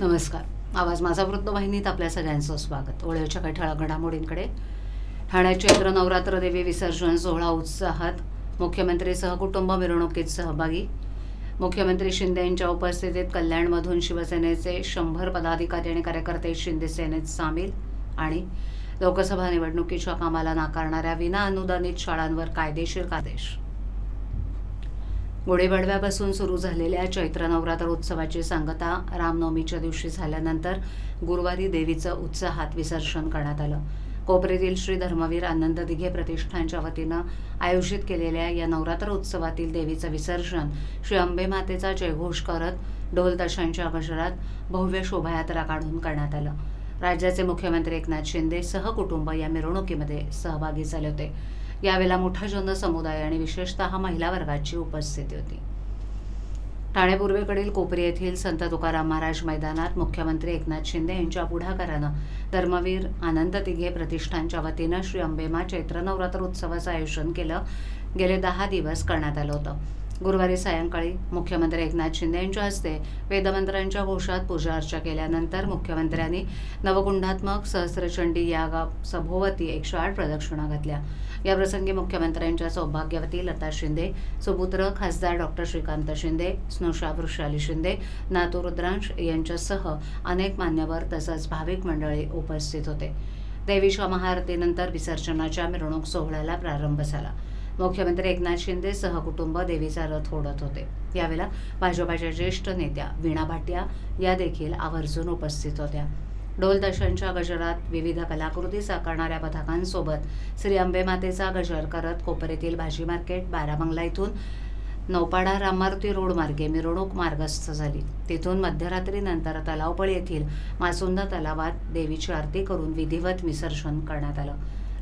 नमस्कार. आवाज माझा वृत्तवाहिनीत आपल्या सगळ्यांचं स्वागत. ओळ्याच्या काही ठळक घडामोडींकडे. ठाण्यात चैत्र नवरात्र देवी विसर्जन सोहळा उत्साहात मुख्यमंत्री सहकुटुंब मिरवणुकीत सहभागी. मुख्यमंत्री शिंदे यांच्या उपस्थितीत कल्याणमधून शिवसेनेचे शंभर पदाधिकारी आणि कार्यकर्ते शिंदे सेनेत सामील आणि लोकसभा निवडणुकीच्या कामाला नाकारणाऱ्या विना अनुदानित शाळांवर कायदेशीर आदेश. गुढीपाडव्यापासून सुरू झालेल्या चैत्र नवरात्र उत्सवाची सांगता रामनवमीच्या दिवशी झाल्यानंतर गुरुवारी देवीचं उत्साहात विसर्जन करण्यात आलं. कोपरीतील श्री धर्मवीर आनंद दिघे प्रतिष्ठानच्या वतीनं आयोजित केलेल्या या नवरात्र उत्सवातील देवीचं विसर्जन श्री अंबे मातेचा जयघोष करत ढोल ताशांच्या गजरात भव्य शोभायात्रा काढून करण्यात आलं. राज्याचे मुख्यमंत्री एकनाथ शिंदे सहकुटुंब या मिरवणुकीमध्ये सहभागी झाले होते. यावेळेला मोठा जनसमुदाय आणि विशेषतः महिला वर्गाची उपस्थिती होती. ठाणे पूर्वेकडील कोपरी येथील संत तुकाराम महाराज मैदानात मुख्यमंत्री एकनाथ शिंदे यांच्या पुढाकारानं धर्मवीर आनंद तिघे प्रतिष्ठानच्या वतीनं श्री अंबेमा चैत्र नवरात्र उत्सवाचं आयोजन केलं. गेले दहा दिवस करण्यात आलं होतं. गुरुवारी सायंकाळी मुख्यमंत्री एकनाथ शिंदे यांच्या हस्ते वेदमंत्र्यांच्या घोषात पूजा अर्चा केल्यानंतर मुख्यमंत्र्यांनी नवगुंडात्मक सहस्रचंडी या गाव सभोवती एकशे आठ प्रदक्षिणा घातल्या. याप्रसंगी मुख्यमंत्र्यांच्या सौभाग्यवती लता शिंदे सुपुत्र खासदार डॉक्टर श्रीकांत शिंदे स्नुषा वृषाली शिंदे नातू रुद्रांश यांच्यासह अनेक मान्यवर तसंच भाविक मंडळी उपस्थित होते. देवीच्या महाआरतीनंतर विसर्जनाच्या मिरवणूक सोहळ्याला प्रारंभ झाला. मुख्यमंत्री एकनाथ शिंदे सहकुटुंब देवीचा रथ ओढत होते. यावेळेला भाजपाच्या ज्येष्ठ नेत्या वीणा भाटिया या देखील आवर्जून उपस्थित होत्या. ढोल दशांच्या गजरात विविध कलाकृती साकारणाऱ्या पथकांसोबत श्री अंबेमातेचा गजर करत कोपरेतील भाजी मार्केट बारामंगला इथून नौपाडा रामारती रोड मार्गे मिरवणूक मार्गस्थ झाली. तिथून मध्यरात्रीनंतर तलावपळ येथील मासुंदा तलावात देवीची आरती करून विधिवत विसर्जन करण्यात आलं.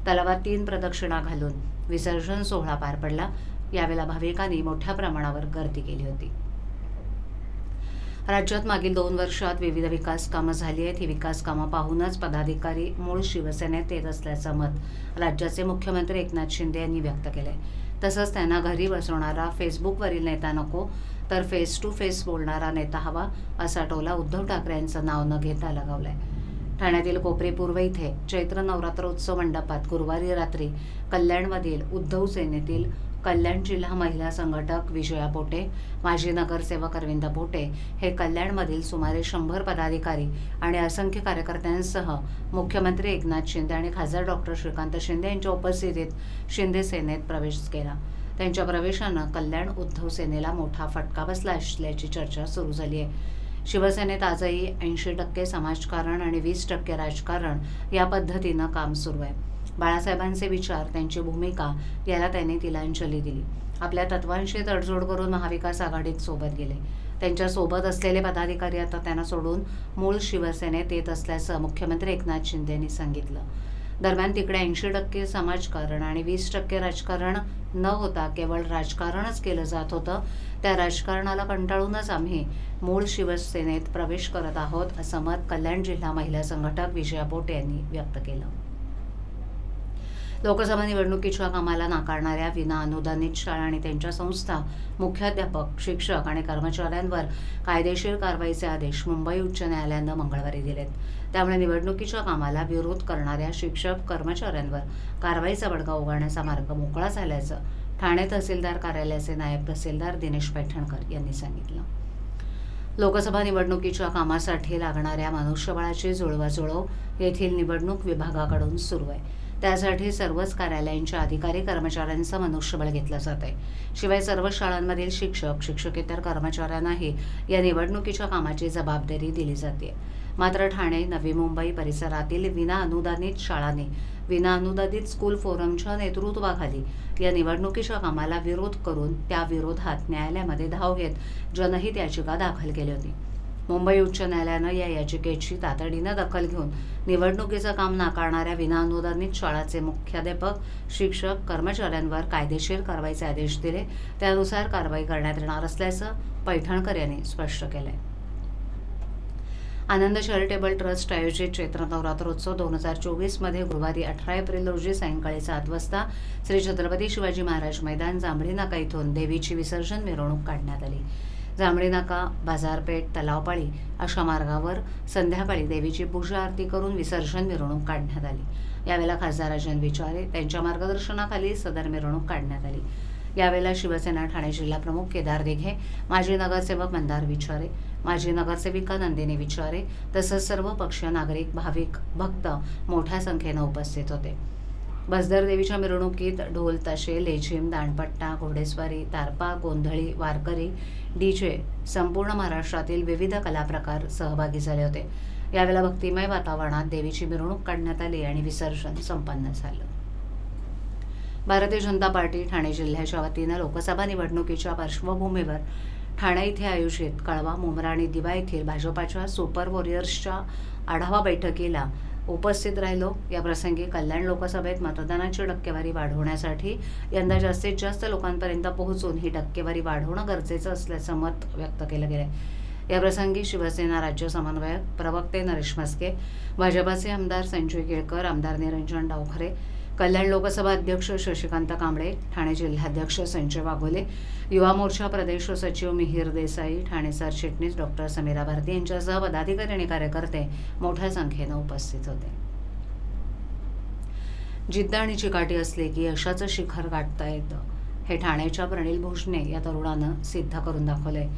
तलावात तीन प्रदक्षिणा घालून विसर्जन सोहळा पार पडला. यावेळेला भाविकांनी मोठ्या प्रमाणावर गर्दी केली होती. राज्यात मागील दोन वर्षात विविध विकास कामं झाली आहेत. ही विकास कामं पाहूनच पदाधिकारी मूळ शिवसेनेत येत असल्याचं मत राज्याचे मुख्यमंत्री एकनाथ शिंदे यांनी व्यक्त केलंय. तसंच त्यांना घरी बसवणारा फेसबुकवरील नेता नको तर फेस टू फेस बोलणारा नेता हवा असा टोला उद्धव ठाकरे यांचं नाव न घेता लगावलाय. ठाण्यातील कोपरी पूर्व इथे चैत्र नवरात्रोत्सव मंडपात गुरुवारी रात्री कल्याणमधील उद्धव सेनेतील कल्याण जिल्हा महिला संघटक विजया पोटे माजी नगरसेवक अरविंद पोटे हे कल्याणमधील सुमारे शंभर पदाधिकारी आणि असंख्य कार्यकर्त्यांसह मुख्यमंत्री एकनाथ शिंदे आणि खासदार डॉक्टर श्रीकांत शिंदे यांच्या उपस्थितीत शिंदे सेनेत प्रवेश केला. त्यांच्या प्रवेशानं कल्याण उद्धव सेनेला मोठा फटका बसला असल्याची चर्चा सुरू झाली आहे शिवसेनेत आजही ऐंशी टक्के समाजकारण आणि वीस टक्के राजकारण या पद्धतीनं काम सुरू आहे. बाळासाहेबांचे विचार त्यांची भूमिका याला त्यांनी तिलांजली दिली. आपल्या तत्वांशी तडजोड करून महाविकास आघाडीत सोबत गेले. त्यांच्यासोबत असलेले पदाधिकारी आता त्यांना सोडून मूळ शिवसेनेत येत असल्याचं मुख्यमंत्री एकनाथ शिंदेंनी सांगितलं. दरम्यान तिकडे ऐंशी टक्के समाजकारण आणि वीस टक्के राजकारण न होता केवळ राजकारणच केलं जात होतं. त्या राजकारणाला कंटाळूनच आम्ही मूळ शिवसेनेत प्रवेश करत आहोत असं मत कल्याण जिल्हा महिला संघटक विजया पोटे यांनी व्यक्त केलं. लोकसभा निवडणुकीच्या कामाला नाकारणाऱ्या विना अनुदानित शाळा आणि त्यांच्या संस्था मुख्याध्यापक शिक्षक आणि कर्मचाऱ्यांवर कायदेशीर कारवाईचे आदेश मुंबई उच्च न्यायालयानं मंगळवारी दिलेत. त्यामुळे निवडणुकीच्या कामाला विरोध करणाऱ्या शिक्षक कर्मचाऱ्यांवर कारवाईचा बडगा उगारण्याचा मार्ग मोकळा झाल्याचं ठाणे तहसीलदार कार्यालयाचे नायब तहसीलदार दिनेश पैठणकर यांनी सांगितलं. लोकसभा निवडणुकीच्या कामासाठी लागणाऱ्या मनुष्यबळाची जुळवाजुळव येथील निवडणूक विभागाकडून सुरू आहे. त्यासाठी सर्वच कार्यालयांच्या अधिकारी कर्मचाऱ्यांचं मनुष्यबळ घेतलं जात आहे शिवाय सर्व शाळांमधील शिक्षक शिक्षकेतर कर्मचाऱ्यांनाही या निवडणुकीच्या कामाची जबाबदारी दिली जाते. मात्र ठाणे नवी मुंबई परिसरातील विना अनुदानित शाळांनी विना अनुदानित स्कूल फोरमच्या नेतृत्वाखाली या निवडणुकीच्या कामाला विरोध करून त्या विरोधात न्यायालयामध्ये धाव घेत जनहित याचिका दाखल केली होती. मुंबई उच्च न्यायालयानं या याचिकेची तातडीनं दखल घेऊन निवडणुकीचं काम नाकारणाऱ्या विनाअनुदानित शाळाचे मुख्याध्यापक शिक्षक कर्मचाऱ्यांवर कायदेशीर कारवाईचे आदेश दिले. त्यानुसार कारवाई करण्यात येणार असल्याचं पैठणकर यांनी स्पष्ट केलंय. आनंद चॅरिटेबल ट्रस्ट आयोजित चैत्र नवरात्रोत्सव दोन हजार चोवीसमध्ये गुरुवारी अठरा एप्रिल रोजी सायंकाळी सात वाजता श्री छत्रपती शिवाजी महाराज मैदान जांभळी नाका इथून देवीची विसर्जन मिरवणूक काढण्यात आली. जांभळी नाका बाजारपेठ तलावपाळी अशा मार्गावर संध्याकाळी देवीची पूजा आरती करून विसर्जन मिरवणूक काढण्यात आली. यावेळेला खासदार अजन विचारे त्यांच्या मार्गदर्शनाखाली सदर मिरवणूक काढण्यात आली. यावेळेला शिवसेना ठाणे जिल्हा प्रमुख केदार दिघे माजी नगरसेवक मंदार विचारे माजी नगरसेविका नंदिनी विचारे तसंच सर्व पक्षीय नागरिक भाविक भक्त मोठ्या संख्येनं उपस्थित होते. बसदर देवीच्या मिरवणुकीत ढोल ताशे लेझिम दांडपट्टा घोडेस्वारी तारपा गोंधळी वारकरी डीजे संपूर्ण महाराष्ट्रातील विविध कलाप्रकार सहभागी झाले होते. यावेळेला भक्तिमय वातावरणात देवीची मिरवणूक काढण्यात आली आणि विसर्जन संपन्न झालं. भारतीय जनता पार्टी ठाणे जिल्ह्याच्या वतीनं लोकसभा निवडणुकीच्या पार्श्वभूमीवर ठाणे इथे आयोजित कळवा मुंब्रा आणि दिवा येथील भाजपाच्या सुपर वॉरियर्सच्या आढावा बैठकीला उपस्थित राहिलो. या प्रसंगी कल्याण लोकसभेत मतदानाची टक्केवारी वाढवण्यासाठी यंदा जास्तीत जास्त लोकांपर्यंत पोहोचून ही टक्केवारी वाढवणं गरजेचं असल्याचं मत व्यक्त केलं गेलं या प्रसंगी शिवसेना राज्य समन्वयक प्रवक्ते नरेश म्हस्के भाजपाचे आमदार संजय केळकर आमदार निरंजन डावखरे कल्याण लोकसभा अध्यक्ष शशिकांत कांबळे ठाणे जिल्हाध्यक्ष संजय वाघोले युवा मोर्चा प्रदेश सचिव मिहीर देसाई ठाणे सरचिटणीस डॉक्टर समीरा भारती यांच्यासह पदाधिकारी आणि कार्यकर्ते मोठ्या संख्येनं उपस्थित होते. जिद्द आणि चिकाटी असले की यशाचं शिखर गाठता येतं. हे ठाण्याच्या प्रणील भोसने या तरुणानं सिद्ध करून दाखवलंय.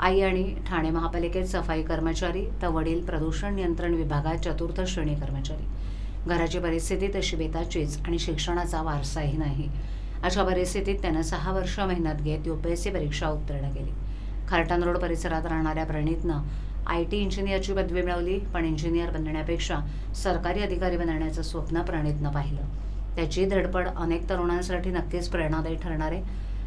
आई आणि ठाणे महापालिकेत सफाई कर्मचारी तर वडील प्रदूषण नियंत्रण विभागात चतुर्थ श्रेणी कर्मचारी. घराची परिस्थिती तशी बेताचीच आणि शिक्षणाचा वारसाही नाही. अशा परिस्थितीत त्यानं सहा वर्ष मेहनत घेत यू पी एस सी परीक्षा उत्तीर्ण केली. खार्टन रोड परिसरात राहणाऱ्या प्रणितनं आय टी इंजिनियरची पदवी मिळवली पण इंजिनियर बनण्यापेक्षा सरकारी अधिकारी बनण्याचं स्वप्न प्रणितनं पाहिलं. त्याची धडपड अनेक तरुणांसाठी नक्कीच प्रेरणादायी ठरणार आहे.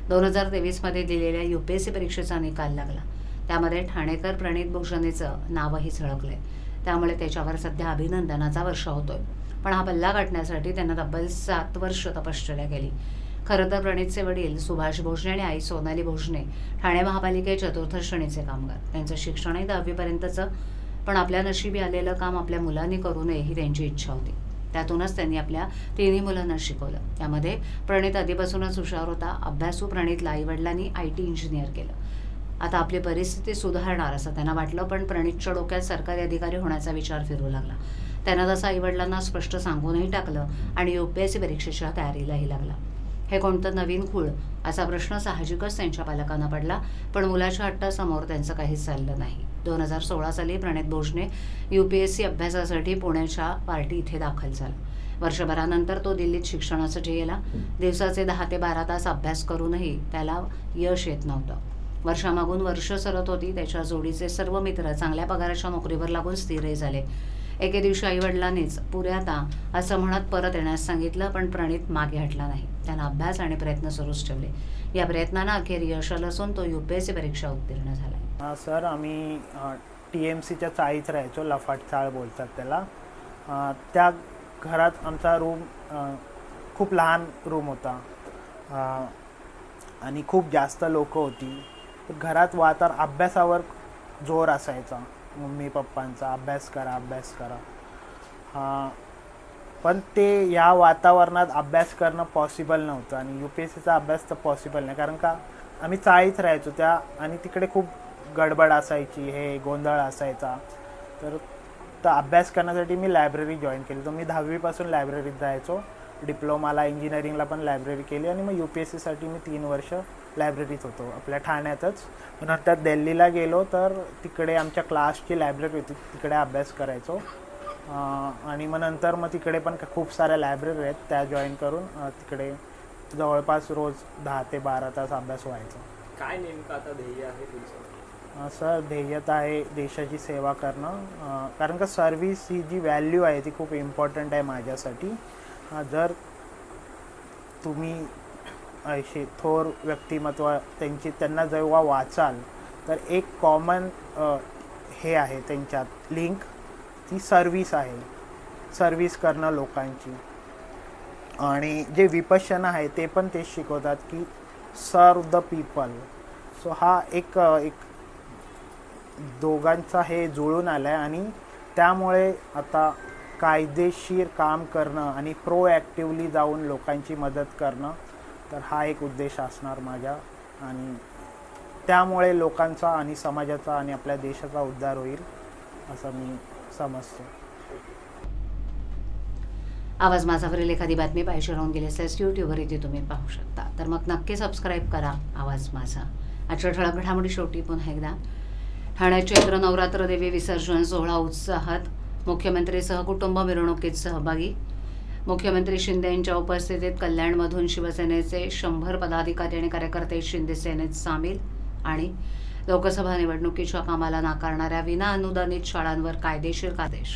दोन हजार तेवीसमध्ये दिलेल्या यू पी एस सी परीक्षेचा निकाल लागला. त्यामध्ये ठाणेकर प्रणित भूषणेचं नावही आहे त्यामुळे त्याच्यावर सध्या अभिनंदनाचा वर्षा होतोय. पण हा बल्ला गाठण्यासाठी त्यांना तब्बल सात वर्ष तपश्चर्या केली. खरं तर प्रणितचे वडील सुभाष भोसने आणि आई सोनाली भोसने ठाणे महापालिके चतुर्थ श्रेणीचे कामगार. त्यांचं शिक्षणही दहावीपर्यंतचं पण आपल्या नशिबी आलेलं काम आपल्या मुलांनी करू नये ही त्यांची इच्छा होती. त्यातूनच त्यांनी आपल्या तिन्ही मुलांना शिकवलं. त्यामध्ये प्रणित आधीपासूनच हुशार होता अभ्यासू प्रणितला आईवडिलांनी आय टी इंजिनियर केलं. आता आपली परिस्थिती सुधारणार असं त्यांना वाटलं पण प्रणितच्या डोक्यात सरकारी अधिकारी होण्याचा विचार फिरू लागला. त्यानं तसं आईवडिलांना स्पष्ट सांगूनही टाकलं आणि यू पी एस सी परीक्षेच्या तयारीलाही लागला. हे कोणतं नवीन खूळ? असा प्रश्न साहजिकच त्यांच्या पालकांना पडला पण मुलाच्या हट्टासमोर त्यांचं काहीच चाललं नाही. दोन हजार सोळा साली Pranit Bhojane U P S C अभ्यासासाठी पुण्याच्या पार्टी इथे दाखल झाला. वर्षभरानंतर तो दिल्लीत शिक्षणासाठी गेला. दिवसाचे दहा ते बारा तास अभ्यास करूनही त्याला यश येत नव्हतं. वर्षामागून वर्ष सरत होती त्याच्या जोडीचे सर्व मित्र चांगल्या पगाराच्या नोकरीवर लागून स्थिरही झाले. एके दिवशी आईवडिलांनीच पुऱ्याता असं म्हणत परत येण्यास सांगितलं पण प्रणित मागे हटला नाही. त्यानं अभ्यास आणि प्रयत्न सुरूच ठेवले. या प्रयत्नानं अखेर यश आलं असून तो यू पी एस सी परीक्षा उत्तीर्ण झाला सर आम्ही टी एम सीच्या चाळीत राहायचो लफाट चाळ बोलतात त्याला. त्या घरात आमचा रूम खूप लहान रूम होता. आणि खूप जास्त लोक होती. घरात वातार अभ्यासावर जोर असायचा. मम्मी पप्पांचा अभ्यास करा अभ्यास करा. पण ते या वातावरणात अभ्यास करणं पॉसिबल नव्हतं आणि यू पी एस सीचा अभ्यास तर पॉसिबल नाही. कारण का? आम्ही चाळीत राहायचो त्या आणि तिकडे खूप गडबड असायची हे गोंधळ असायचा. तर तर अभ्यास करण्यासाठी मी लायब्ररी जॉईन केली. तर मी दहावीपासून लायब्ररीत जायचो डिप्लोमाला इंजिनिअरिंगला पण लायब्ररी केली आणि मग यू पी एस सीसाठी मी तीन वर्ष लायब्ररीत होतो. आपल्या ठाण्यातच. नंतर दिल्लीला गेलो तर तिकडे आमच्या क्लासची लायब्ररी होती. तिकडे अभ्यास करायचो. आणि मग नंतर मग तिकडे पण खूप साऱ्या लायब्ररी आहेत. त्या जॉईन करून तिकडे जवळपास रोज दहा ते बारा तास अभ्यास व्हायचा. काय नेमकं आता ध्येय आहे तुमचं? सर ध्येयता आहे देशाची सेवा करणं. कारण का सर्व्हिस ही जी व्हॅल्यू आहे ती खूप इम्पॉर्टंट आहे माझ्यासाठी. जर तुम्ही असे थोर व्यक्तिमत्व त्यांची त्यांना जेव्हा वाचाल तर एक कॉमन हे आहे त्यांच्यात लिंक ती सर्विस आहे. सर्विस करणं लोकांची. आणि जे विपशन आहे ते पण तेच शिकवतात की सर्व द पीपल सो हा एक एक दोघांचा हे जुळून आलं आहे आणि त्यामुळे आता कायदेशीर काम करणं आणि प्रोॲक्टिव्हली जाऊन लोकांची मदत करणं तर हा एक उद्देश असणार माझ्या. आणि त्यामुळे लोकांचा आणि समाजाचा आणि आपल्या देशाचा उद्धार होईल असं मी समजतो. आवाज माझावरील एखादी बातमी पाहिजे राहून गेली असल्यास यूट्यूबवर ती तुम्ही पाहू शकता. तर मग नक्की सबस्क्राईब करा आवाज माझा. आजच्या ठळक घडामोडी शेवटी पुन्हा एकदा. ठाण्यात चैत्र नवरात्र देवी विसर्जन सोहळा उत्साहात मुख्यमंत्री सहकुटुंब मिरवणुकीत सहभागी. मुख्यमंत्री शिंदे यांच्या उपस्थितीत कल्याणमधून शिवसेनेचे शंभर पदाधिकारी आणि कार्यकर्ते शिंदे सेनेत सामील आणि लोकसभा निवडणुकीच्या कामाला नाकारणाऱ्या विना अनुदानित शाळांवर कायदेशीर आदेश.